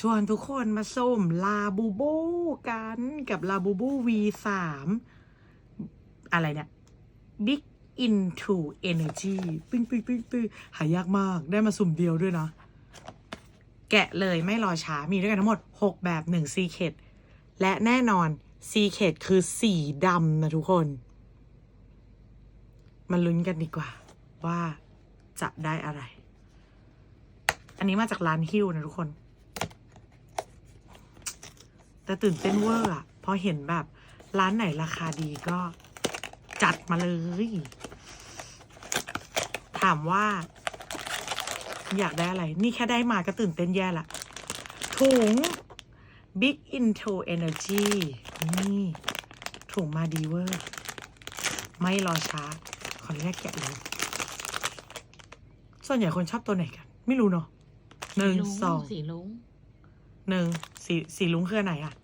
ชวนทุกคนมาส้มลาบูบูกันกับลาบูบู V3 อะไรเนี่ย Big into energy ปิ้งปิ้งปิ้งปิ้งหายากมากได้มาสุ่มเดียวด้วยนะ แกะเลยไม่รอช้ามีด้วยกันทั้งหมด 6 แบบ1 Secret และแน่นอน Secret คือสีดำนะทุกคน มาลุ้นกันดีกว่า ว่าจะได้อะไร อันนี้มาจากร้านฮิวนะทุกคน แต่ตื่นเต้นเวอร์อะพอเห็นแบบร้านไหนราคาดีก็จัดมาเลย ถามว่า อยากได้อะไร นี่แค่ได้มาก็ตื่นเต้นแย่ละ ถุง Big Into Energy นี่ ถุงมาดีเวอร์ ไม่รอช้า ขออนุญาตแกะเลยส่วนใหญ่คนชอบตัวไหนกัน ไม่รู้เนาะหนึ่งลุสองสีลุง หนึ่งสีสีลุงคืออนไหนอะ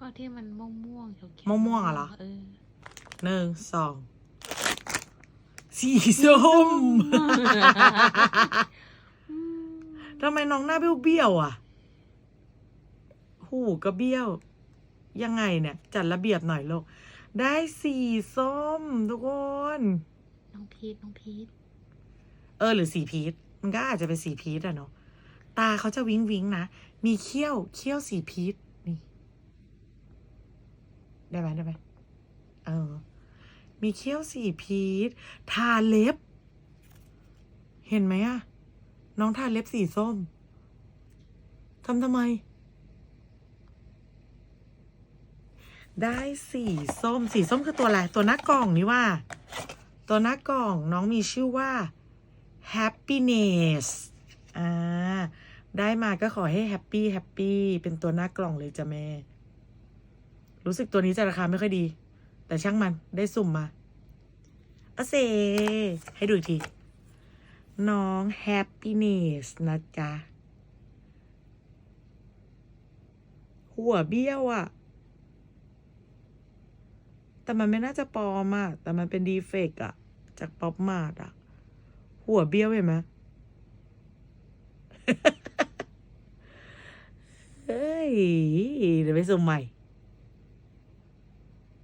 ก็ที่มันม่วงม่วงๆเขียวม่วงๆอะเหรอ เออหนึ่งสองสีส้มทำไมน้องหน้าเบี้ยวๆอะ หูก็เบี้ยว ยังไงเนี่ย จัดระเบียบหน่อยลูกได้สีส้มทุกคน น้องพีทน้องพีทเออหรือสีพีชมันก็อาจจะเป็นสีพีชอะเนาะ ตาเขาจะวิงวิงนะ มีเขี้ยวเขี้ยวสีพีชนี่ ได้ไหมได้ไหมเออ มีเขี้ยวสีพีชทาเล็บ เห็นไหมอะน้องทาเล็บสีส้มทำทำไม ได้สีส้ม สีส้มคือตัวอะไร ตัวหน้ากล่องนี่ว่า ตัวหน้ากล่องน้องมีชื่อว่า happiness อ่า ได้มาก็ขอให้แฮปปี้แฮปปี้เป็นตัวหน้ากล่องเลยจ้ะแม่ รู้สึกตัวนี้จะราคาไม่ค่อยดี แต่ช่างมันได้สุ่มมาอาเซ ให้ดูอีกที น้อง happiness นะจ๊ะ หัวเบี้ยวอะ่ะ แต่มันไม่น่าจะปลอมอะแต่มันเป็นดีเฟกอะจากป๊อปมาดอะหัวเบี้ยวเห็นไหม เฮ้ยเดี๋ยวไปสุ่มใหม่